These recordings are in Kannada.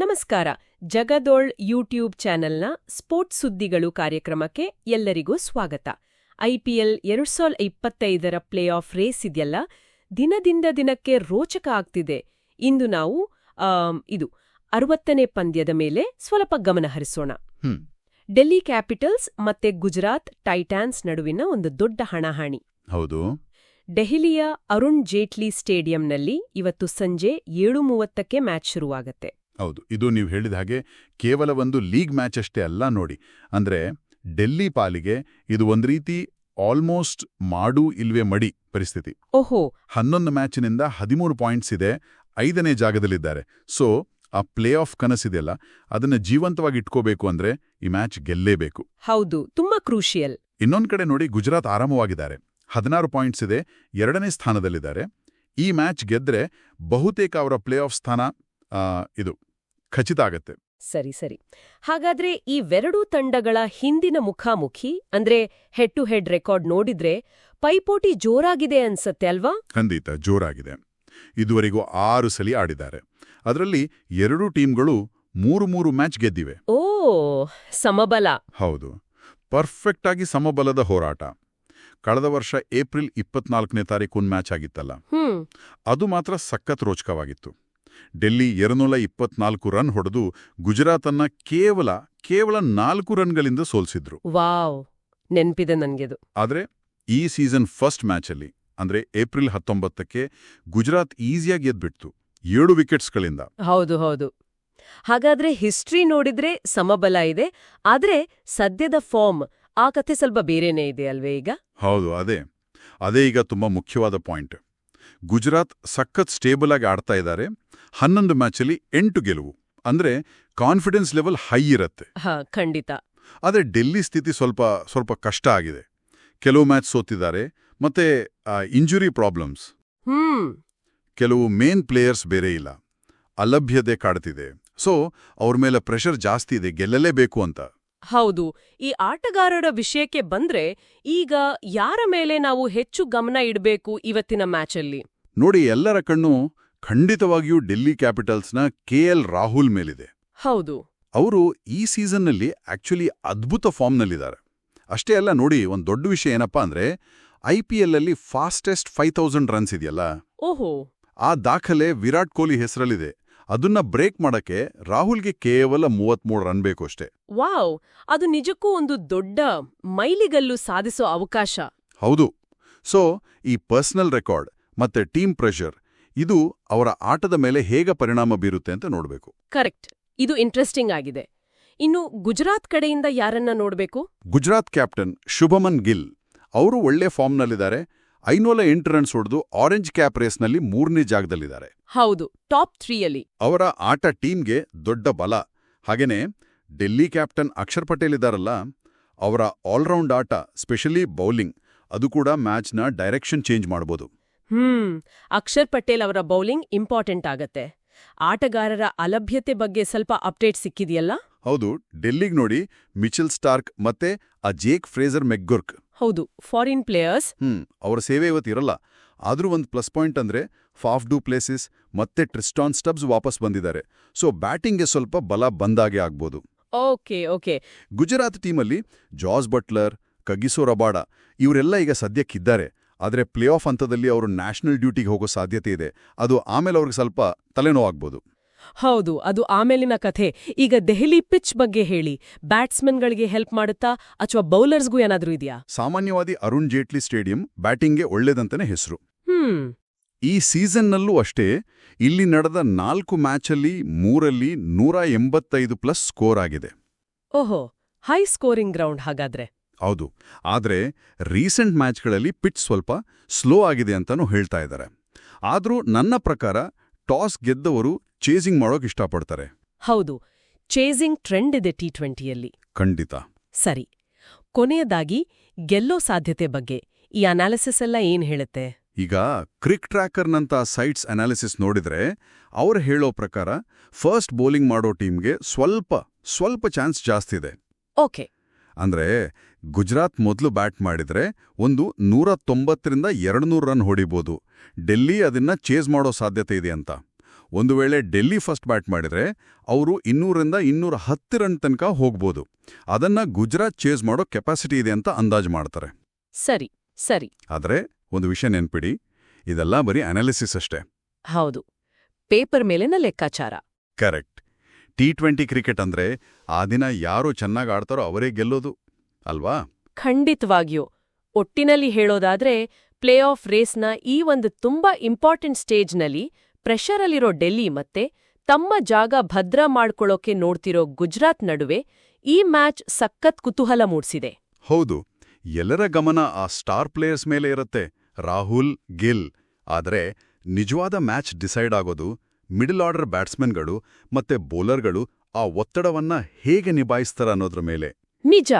ನಮಸ್ಕಾರ. ಜಗದೋಳ್ ಯೂಟ್ಯೂಬ್ ಚಾನೆಲ್ನ ಸ್ಪೋರ್ಟ್ಸ್ ಸುದ್ದಿಗಳು ಕಾರ್ಯಕ್ರಮಕ್ಕೆ ಎಲ್ಲರಿಗೂ ಸ್ವಾಗತ. ಐಪಿಎಲ್ ಎರಡ್ ಸಾವಿರದ ಇಪ್ಪತ್ತೈದರ ಪ್ಲೇ ಆಫ್ ರೇಸ್ ಇದೆಯಲ್ಲ? ದಿನದಿಂದ ದಿನಕ್ಕೆ ರೋಚಕ ಆಗ್ತಿದೆ. ಇಂದು ನಾವು ಇದು ಅರವತ್ತನೇ ಪಂದ್ಯದ ಮೇಲೆ ಸ್ವಲ್ಪ ಗಮನ ಹರಿಸೋಣ. ಡೆಲ್ಲಿ ಕ್ಯಾಪಿಟಲ್ಸ್ ಮತ್ತೆ ಗುಜರಾತ್ ಟೈಟಾನ್ಸ್ ನಡುವಿನ ಒಂದು ದೊಡ್ಡ ಹಣಾಹಣಿ. ಹೌದು. ದೆಹಲಿಯ ಅರುಣ್ ಜೇಟ್ಲಿ ಸ್ಟೇಡಿಯಂನಲ್ಲಿ ಇವತ್ತು ಸಂಜೆ ಏಳು ಮೂವತ್ತಕ್ಕೆ ಮ್ಯಾಚ್ ಶುರುವಾಗತ್ತೆ. ಹೌದು ಇದು ನೀವು ಹೇಳಿದ ಹಾಗೆ ಕೇವಲ ಒಂದು ಲೀಗ್ ಮ್ಯಾಚ್ ಅಷ್ಟೇ ಅಲ್ಲ ನೋಡಿ. ಅಂದ್ರೆ ಡೆಲ್ಲಿ ಪಾಲಿಗೆ ಇದು ಒಂದು ರೀತಿ ಆಲ್ಮೋಸ್ಟ್ ಮಾಡು ಇಲ್ವೇ ಮಡಿ ಪರಿಸ್ಥಿತಿ. ಓಹೋ. ಹನ್ನೊಂದು ಮ್ಯಾಚಿನಿಂದ ಹದಿಮೂರು ಪಾಯಿಂಟ್ಸ್ ಇದೆ ಐದನೇ ಜಾಗದಲ್ಲಿದ್ದಾರೆ. ಸೊ ಆ ಪ್ಲೇ ಆಫ್ ಕನಸಿದೆಯಲ್ಲ ಅದನ್ನ ಜೀವಂತವಾಗಿ ಇಟ್ಕೋಬೇಕು ಅಂದ್ರೆ ಈ ಮ್ಯಾಚ್ ಗೆಲ್ಲೇಬೇಕು. ಹೌದು ತುಂಬಾ ಕ್ರೂಷಿಯಲ್. ಇನ್ನೊಂದು ಕಡೆ ನೋಡಿ ಗುಜರಾತ್ ಆರಾಮವಾಗಿದ್ದಾರೆ. ಹದಿನಾರು ಪಾಯಿಂಟ್ಸ್ ಇದೆ ಎರಡನೇ ಸ್ಥಾನದಲ್ಲಿದ್ದಾರೆ. ಈ ಮ್ಯಾಚ್ ಗೆದ್ರೆ ಬಹುತೇಕ ಅವರ ಪ್ಲೇ ಆಫ್ ಸ್ಥಾನ ಇದು. ಖಚಿತ ಆಗತ್ತೆ. ಸರಿ ಸರಿ. ಹಾಗಾದ್ರೆ ಈ ವೆರಡೂ ತಂಡಗಳ ಹಿಂದಿನ ಮುಖಾಮುಖಿ ಅಂದ್ರೆ ಹೆಡ್ ಟು ಹೆಡ್ ರೆಕಾರ್ಡ್ ನೋಡಿದ್ರೆ ಪೈಪೋಟಿ ಜೋರಾಗಿದೆ ಅನ್ಸತ್ತೆ ಅಲ್ವಾ? ಖಂಡಿತ ಜೋರಾಗಿದೆ. ಇದುವರೆಗೂ ಆರು ಸಲಿ ಆಡಿದ್ದಾರೆ. ಅದರಲ್ಲಿ ಎರಡೂ ಟೀಮ್ಗಳು ಮೂರು ಮೂರು ಮ್ಯಾಚ್ ಗೆದ್ದಿವೆ. ಓ ಸಮಬಲ. ಹೌದು. ಪರ್ಫೆಕ್ಟ್ ಆಗಿ ಸಮಬಲದ ಹೋರಾಟ. ಕಳೆದ ವರ್ಷ ಏಪ್ರಿಲ್ ಇಪ್ಪತ್ನಾಲ್ಕನೇ ತಾರೀಕು ಒಂದು ಮ್ಯಾಚ್ ಆಗಿತ್ತಲ್ಲ. ಅದು ಮಾತ್ರ ಸಖತ್ ರೋಚಕವಾಗಿತ್ತು. ಡೆಲ್ಲಿ ಎರಡುನೂರ ಇಪ್ಪತ್ನಾಲ್ಕು ರನ್ ಹೊಡೆದು ಗುಜರಾತನ್ನ ಕೇವಲ ಕೇವಲ ನಾಲ್ಕು ರನ್ಗಳಿಂದ ಸೋಲ್ಸಿದ್ರು. ವಾವ್! ನೆನ್ಪಿದೆ ನನಗೆದು. ಆದರೆ ಈ ಸೀಸನ್ ಫಸ್ಟ್ ಮ್ಯಾಚಲ್ಲಿ ಅಂದ್ರೆ ಏಪ್ರಿಲ್ ಹತ್ತೊಂಬತ್ತಕ್ಕೆ ಗುಜರಾತ್ ಈಸಿಯಾಗಿ ಗೆದ್ಬಿಡ್ತು ಏಳು ವಿಕೆಟ್ಸ್ಗಳಿಂದ. ಹೌದು ಹೌದು. ಹಾಗಾದ್ರೆ ಹಿಸ್ಟ್ರಿ ನೋಡಿದ್ರೆ ಸಮಬಲ ಇದೆ ಆದ್ರೆ ಸದ್ಯದ ಫಾರ್ಮ್ ಆ ಕಥೆ ಸ್ವಲ್ಪ ಬೇರೆನೇ ಇದೆ ಅಲ್ವೇ ಈಗ? ಹೌದು ಅದೇ. ಅದೇ ಈಗ ತುಂಬಾ ಮುಖ್ಯವಾದ ಪಾಯಿಂಟ್. ಗುಜರಾತ್ ಸಖತ್ ಸ್ಟೇಬಲ್ ಆಗಿ ಆಡ್ತಾ ಇದ್ದಾರೆ ಹನ್ನೊಂದು ಮ್ಯಾಚಲ್ಲಿ ಎಂಟು ಗೆಲುವು. ಅಂದ್ರೆ ಕಾನ್ಫಿಡೆನ್ಸ್ ಲೆವೆಲ್ ಹೈ ಇರುತ್ತೆ. ಖಂಡಿತ. ಆದರೆ ಡೆಲ್ಲಿ ಸ್ಥಿತಿ ಸ್ವಲ್ಪ ಸ್ವಲ್ಪ ಕಷ್ಟ ಆಗಿದೆ. ಕೆಲವು ಮ್ಯಾಚ್ ಸೋತಿದ್ದಾರೆ. ಮತ್ತೆ ಇಂಜುರಿ ಪ್ರಾಬ್ಲಮ್ಸ್ ಕೆಲವು ಮೇನ್ ಪ್ಲೇಯರ್ಸ್ ಬೇರೆ ಇಲ್ಲ. ಅಲಭ್ಯತೆ ಕಾಡ್ತಿದೆ. ಸೊ ಅವ್ರ ಮೇಲೆ ಪ್ರೆಷರ್ ಜಾಸ್ತಿ ಇದೆ. ಗೆಲ್ಲಲೇಬೇಕು ಅಂತ. ಹೌದು ಈ ಆಟಗಾರರ ವಿಷಯಕ್ಕೆ ಬಂದ್ರೆ ಈಗ ಯಾರ ಮೇಲೆ ನಾವು ಹೆಚ್ಚು ಗಮನ ಇಡಬೇಕು ಇವತ್ತಿನ ಮ್ಯಾಚಲ್ಲಿ? ನೋಡಿ ಎಲ್ಲರ ಕಣ್ಣು ಖಂಡಿತವಾಗಿಯೂ ಡೆಲ್ಲಿ ಕ್ಯಾಪಿಟಲ್ಸ್ನ ಕೆ ಎಲ್ ರಾಹುಲ್ ಮೇಲಿದೆ. ಹೌದು. ಅವರು ಈ ಸೀಸನ್ನಲ್ಲಿ ಆಕ್ಚುಲಿ ಅದ್ಭುತ ಫಾರ್ಮ್ನಲ್ಲಿದ್ದಾರೆ. ಅಷ್ಟೇ ಅಲ್ಲ ನೋಡಿ ಒಂದು ದೊಡ್ಡ ವಿಷಯ ಏನಪ್ಪಾ ಅಂದ್ರೆ ಐ ಪಿ ಎಲ್ ಅಲ್ಲಿ ಫಾಸ್ಟೆಸ್ಟ್ ಫೈವ್ ತೌಸಂಡ್ ರನ್ಸ್ ಇದೆಯಲ್ಲ? ಓಹೋ. ಆ ದಾಖಲೆ ವಿರಾಟ್ ಕೊಹ್ಲಿ ಹೆಸರಲ್ಲಿದೆ. ಅದನ್ನ ಬ್ರೇಕ್ ಮಾಡಕ್ಕೆ ರಾಹುಲ್ಗೆ ಕೇವಲ ಮೂವತ್ಮೂರು ರನ್ ಬೇಕು ಅಷ್ಟೇ ವಾವ್! ಅದು ನಿಜಕ್ಕೂ ಒಂದು ದೊಡ್ಡ ಮೈಲಿಗಲ್ಲು ಸಾಧಿಸೋ ಅವಕಾಶ. ಹೌದು. ಸೊ ಈ ಪರ್ಸನಲ್ ರೆಕಾರ್ಡ್ ಮತ್ತೆ ಟೀಮ್ ಪ್ರೆಷರ್ ಇದು ಅವರ ಆಟದ ಮೇಲೆ ಹೇಗೆ ಪರಿಣಾಮ ಬೀರುತ್ತೆ ಅಂತ ನೋಡಬೇಕು. ಕರೆಕ್ಟ್. ಇದು ಇಂಟ್ರೆಸ್ಟಿಂಗ್ ಆಗಿದೆ. ಇನ್ನು ಗುಜರಾತ್ ಕಡೆಯಿಂದ ಯಾರನ್ನ ನೋಡಬೇಕು? ಗುಜರಾತ್ ಕ್ಯಾಪ್ಟನ್ ಶುಭಮನ್ ಗಿಲ್ ಅವರು ಒಳ್ಳೆ ಫಾರ್ಮ್ನಲ್ಲಿದ್ದಾರೆ. ಐನೂರ ಎಂಟು ರನ್ಸ್ ಹೊಡೆದು ಆರೆಂಜ್ ಕ್ಯಾಪ್ ರೇಸ್ನಲ್ಲಿ ಮೂರನೇ ಜಾಗದಲ್ಲಿದ್ದಾರೆ. ಹೌದು ಟಾಪ್ ತ್ರೀಯಲ್ಲಿ ಅವರ ಆಟ ಟೀಮ್ಗೆ ದೊಡ್ಡ ಬಲ. ಹಾಗೇನೆ ಡೆಲ್ಲಿ ಕ್ಯಾಪ್ಟನ್ ಅಕ್ಷರ್ ಪಟೇಲ್ ಇದ್ದಾರಲ್ಲ ಅವರ ಆಲ್ರೌಂಡ್ ಆಟ ಸ್ಪೆಷಲಿ ಬೌಲಿಂಗ್ ಅದು ಕೂಡ ಮ್ಯಾಚ್ನ ಡೈರೆಕ್ಷನ್ ಚೇಂಜ್ ಮಾಡ್ಬೋದು. ಹ್ಮ್ ಅಕ್ಷರ್ ಪಟೇಲ್ ಅವರ ಬೌಲಿಂಗ್ ಇಂಪಾರ್ಟೆಂಟ್ ಆಗತ್ತೆ. ಆಟಗಾರರ ಅಲಭ್ಯತೆ ಬಗ್ಗೆ ಸ್ವಲ್ಪ ಅಪ್ಡೇಟ್ ಸಿಕ್ಕಿದೆಯಲ್ಲ? ಹೌದು ಡೆಲ್ಲಿಗ್ ನೋಡಿ ಮಿಚೆಲ್ ಸ್ಟಾರ್ಕ್ ಮತ್ತೆ ಅಜೇಕ್ ಜೇಕ್ ಫ್ರೇಜರ್ ಮೆಗ್ಗುರ್ಕ್. ಹೌದು ಫಾರಿನ್ ಪ್ಲೇಯರ್ಸ್ ಹ್ಮ್ ಅವರ ಸೇವೆ ಇವತ್ತು ಇರಲ್ಲ. ಆದರೂ ಒಂದು ಪ್ಲಸ್ ಪಾಯಿಂಟ್ ಅಂದ್ರೆ ಫಾಫ್ ಡೂ ಪ್ಲೇಸಸ್ ಮತ್ತೆ ಟ್ರಿಸ್ಟಾನ್ ಸ್ಟಬ್ಸ್ ವಾಪಸ್ ಬಂದಿದ್ದಾರೆ. ಸೊ ಬ್ಯಾಟಿಂಗ್ಗೆ ಸ್ವಲ್ಪ ಬಲ ಬಂದಾಗೆ ಆಗ್ಬೋದು. ಓಕೆ ಓಕೆ ಗುಜರಾತ್ ಟೀಮಲ್ಲಿ ಜಾಸ್ ಬಟ್ಲರ್ ಕಗಿಸೋ ರಬಾಡ ಇವರೆಲ್ಲ ಈಗ ಸದ್ಯಕ್ಕಿದ್ದಾರೆ ಆದರೆ ಪ್ಲೇ ಆಫ್ ಹಂತದಲ್ಲಿ ಅವರು ನ್ಯಾಷನಲ್ ಡ್ಯೂಟಿಗೆ ಹೋಗೋ ಸಾಧ್ಯತೆ ಇದೆ. ಅದು ಆಮೇಲೆ ಅವ್ರಿಗೆ ಸ್ವಲ್ಪ ತಲೆನೋವಾಗ್ಬೋದು. ಹೌದು ಅದು ಆಮೇಲಿನ ಕಥೆ. ಈಗ ದೆಹಲಿ ಪಿಚ್ ಬಗ್ಗೆ ಹೇಳಿ. ಬ್ಯಾಟ್ಸ್ಮನ್ಗಳಿಗೆ ಹೆಲ್ಪ್ ಮಾಡುತ್ತಾ ಅಥವಾ ಬೌಲರ್ಸ್ಗೂ ಏನಾದ್ರೂ ಇದೆಯಾ? ಸಾಮಾನ್ಯವಾದಿ ಅರುಣ್ ಜೇಟ್ಲಿ ಸ್ಟೇಡಿಯಂ ಬ್ಯಾಟಿಂಗ್ಗೆ ಒಳ್ಳೇದಂತಾನೆ ಹೆಸರು. ಹ್ಮ್. ಈ ಸೀಸನ್ನಲ್ಲೂ ಅಷ್ಟೇ ಇಲ್ಲಿ ನಡೆದ ನಾಲ್ಕು ಮ್ಯಾಚಲ್ಲಿ ಮೂರಲ್ಲಿ ನೂರ ಎಂಬತ್ತೈದು ಪ್ಲಸ್ ಸ್ಕೋರ್ ಆಗಿದೆ. ಓಹೋ ಹೈ ಸ್ಕೋರಿಂಗ್ ಗ್ರೌಂಡ್ ಹಾಗಾದ್ರೆ. ಹೌದು ಆದ್ರೆ ರೀಸೆಂಟ್ ಮ್ಯಾಚ್ಗಳಲ್ಲಿ ಪಿಚ್ ಸ್ವಲ್ಪ ಸ್ಲೋ ಆಗಿದೆ ಅಂತಾನೂ ಹೇಳ್ತಾ ಇದ್ದಾರೆ. ಆದರೂ ನನ್ನ ಪ್ರಕಾರ ಟಾಸ್ ಗೆದ್ದವರು ಚೇಸಿಂಗ್ ಮಾಡೋಕೆ ಇಷ್ಟಪಡ್ತಾರೆ. ಹೌದು ಚೇಸಿಂಗ್ ಟ್ರೆಂಡ್ ಇದೆ ಟಿ ಟ್ವೆಂಟಿಯಲ್ಲಿ ಖಂಡಿತ. ಸರಿ ಕೊನೆಯದಾಗಿ ಗೆಲ್ಲೋ ಸಾಧ್ಯತೆ ಬಗ್ಗೆ ಈ ಅನಾಲಿಸಿಸ್ ಎಲ್ಲ ಏನ್ ಹೇಳುತ್ತೆ? ಈಗ ಕ್ರಿಕ್ ಟ್ರ್ಯಾಕರ್ನಂತ ಸೈಟ್ಸ್ ಅನಾಲಿಸಿಸ್ ನೋಡಿದ್ರೆ ಅವ್ರು ಹೇಳೋ ಪ್ರಕಾರ ಫಸ್ಟ್ ಬೌಲಿಂಗ್ ಮಾಡೋ ಟೀಮ್ಗೆ ಸ್ವಲ್ಪ ಸ್ವಲ್ಪ ಚಾನ್ಸ್ ಜಾಸ್ತಿ ಇದೆ. ಓಕೆ. ಅಂದ್ರೆ ಗುಜರಾತ್ ಮೊದಲು ಬ್ಯಾಟ್ ಮಾಡಿದ್ರೆ ಒಂದು ನೂರ ತೊಂಬತ್ತರಿಂದ ಎರಡ್ನೂರು ರನ್ ಹೊಡಿಬೋದು. ಡೆಲ್ಲಿ ಅದನ್ನ ಚೇಸ್ ಮಾಡೋ ಸಾಧ್ಯತೆ ಇದೆ ಅಂತ. ಒಂದು ವೇಳೆ ಡೆಲ್ಲಿ ಫಸ್ಟ್ ಬ್ಯಾಟ್ ಮಾಡಿದ್ರೆ ಅವರು ಇನ್ನೂರಿಂದ ಇನ್ನೂರ ಹತ್ತು ರನ್ ತನಕ ಹೋಗ್ಬೋದು. ಅದನ್ನ ಗುಜರಾತ್ ಚೇಸ್ ಮಾಡೋ ಕೆಪಾಸಿಟಿ ಇದೆ ಅಂತ ಅಂದಾಜು ಮಾಡ್ತಾರೆ. ಸರಿ ಸರಿ. ಆದರೆ ಒಂದು ವಿಷಯ ನೆನ್ಪಿಡಿ ಇದೆಲ್ಲ ಬರೀ ಅನಾಲಿಸಿಸ್ ಅಷ್ಟೇ. ಹೌದು. ಪೇಪರ್ ಮೇಲಿನ ಲೆಕ್ಕಾಚಾರ. ಕರೆಕ್ಟ್. ಟಿ ಟ್ವೆಂಟಿ ಕ್ರಿಕೆಟ್ ಅಂದ್ರೆ ಆ ದಿನ ಯಾರು ಚೆನ್ನಾಗಿ ಆಡ್ತಾರೋ ಅವರೇ ಗೆಲ್ಲೋದು ಅಲ್ವಾ? ಖಂಡಿತವಾಗಿಯೂ. ಒಟ್ಟಿನಲ್ಲಿ ಹೇಳೋದಾದ್ರೆ ಪ್ಲೇ ಆಫ್ ರೇಸ್ನ ಈ ಒಂದು ತುಂಬಾ ಇಂಪಾರ್ಟೆಂಟ್ ಸ್ಟೇಜ್ನಲ್ಲಿ ಪ್ರೆಷರಲ್ಲಿರೋ ಡೆಲ್ಲಿ ಮತ್ತೆ ತಮ್ಮ ಜಾಗ ಭದ್ರ ಮಾಡ್ಕೊಳ್ಳೋಕೆ ನೋಡ್ತಿರೋ ಗುಜರಾತ್ ನಡುವೆ ಈ ಮ್ಯಾಚ್ ಸಖತ್ ಕುತೂಹಲ ಮೂಡಿಸಿದೆ. ಹೌದು ಎಲ್ಲರ ಗಮನ ಆ ಸ್ಟಾರ್ ಪ್ಲೇಯರ್ಸ್ ಮೇಲೆ ಇರುತ್ತೆ ರಾಹುಲ್ ಗಿಲ್. ಆದರೆ ನಿಜವಾದ ಮ್ಯಾಚ್ ಡಿಸೈಡ್ ಆಗೋದು ಮಿಡಲ್ ಆರ್ಡರ್ ಬ್ಯಾಟ್ಸ್ಮನ್ಗಳು ಮತ್ತೆ ಬೌಲರ್ಗಳು ಆ ಒತ್ತಡವನ್ನ ಹೇಗೆ ನಿಭಾಯಿಸ್ತಾರ ಅನ್ನೋದ್ರ ಮೇಲೆ. ನಿಜ.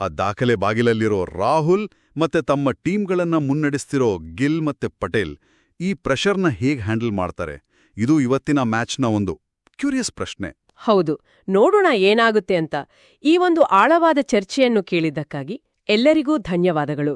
ಆ ದಾಖಲೆ ಬಾಗಿಲಲ್ಲಿರೋ ರಾಹುಲ್ ಮತ್ತೆ ತಮ್ಮ ಟೀಮ್ಗಳನ್ನ ಮುನ್ನಡೆಸ್ತಿರೋ ಗಿಲ್ ಮತ್ತೆ ಪಟೇಲ್ ಈ ಪ್ರೆಷರ್ನ ಹೇಗ್ ಹ್ಯಾಂಡಲ್ ಮಾಡ್ತಾರೆ? ಇದು ಇವತ್ತಿನ ಮ್ಯಾಚ್ನ ಒಂದು ಕ್ಯೂರಿಯಸ್ ಪ್ರಶ್ನೆ. ಹೌದು, ನೋಡೋಣ ಏನಾಗುತ್ತೆ ಅಂತ. ಈ ಒಂದು ಆಳವಾದ ಚರ್ಚೆಯನ್ನು ಕೇಳಿದ್ದಕ್ಕಾಗಿ ಎಲ್ಲರಿಗೂ ಧನ್ಯವಾದಗಳು.